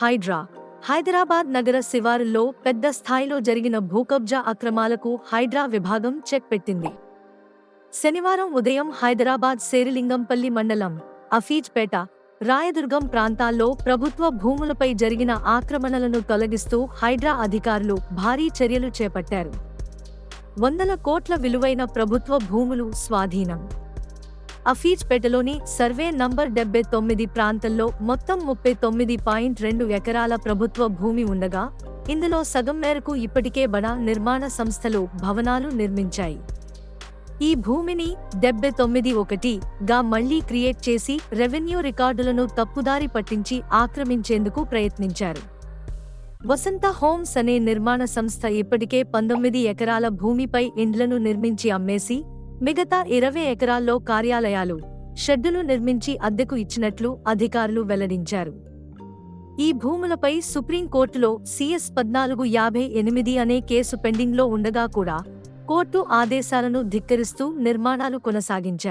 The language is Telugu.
హైడ్రా హైదరాబాద్ నగర శివారుల్లో పెద్ద స్థాయిలో జరిగిన భూకబ్జా అక్రమాలకు హైడ్రా విభాగం చెక్ పెట్టింది. శనివారం ఉదయం హైదరాబాద్ శేరిలింగంపల్లి మండలం అఫీజ్పేట రాయదుర్గం ప్రాంతాల్లో ప్రభుత్వ భూములపై జరిగిన ఆక్రమణలను తొలగిస్తూ హైడ్రా అధికారులు భారీ చర్యలు చేపట్టారు. వందల కోట్ల విలువైన ప్రభుత్వ భూములు స్వాధీనం. అఫీజ్పేటలోని సర్వే నంబర్ డెబ్బై తొమ్మిది ప్రాంతంలో మొత్తం ముప్పై తొమ్మిది పాయింట్ రెండు ఎకరాల ప్రభుత్వ భూమి ఉండగా ఇందులో సగం మేరకు ఇప్పటికే బడా నిర్మాణ సంస్థలు భవనాలు నిర్మించాయి. ఈ భూమిని డెబ్బై తొమ్మిది ఒకటి గా మళ్ళీ క్రియేట్ చేసి రెవెన్యూ రికార్డులను తప్పుదారి పట్టించి ఆక్రమించేందుకు ప్రయత్నించారు. వసంత హోమ్స్ అనే నిర్మాణ సంస్థ ఇప్పటికే పంతొమ్మిది ఎకరాల భూమిపై ఇండ్లను నిర్మించి అమ్మేసి మిగతా ఇరవై ఎకరాల్లో కార్యాలయాలు షెడ్డులు నిర్మించి అద్దెకు ఇచ్చినట్లు అధికారులు వెల్లడించారు. ఈ భూములపై సుప్రీంకోర్టులో సిఎస్ పద్నాలుగు యాభై ఎనిమిది అనే కేసు పెండింగ్లో ఉండగా కూడా కోర్టు ఆదేశాలను ధిక్కరిస్తూ నిర్మాణాలు కొనసాగించారు.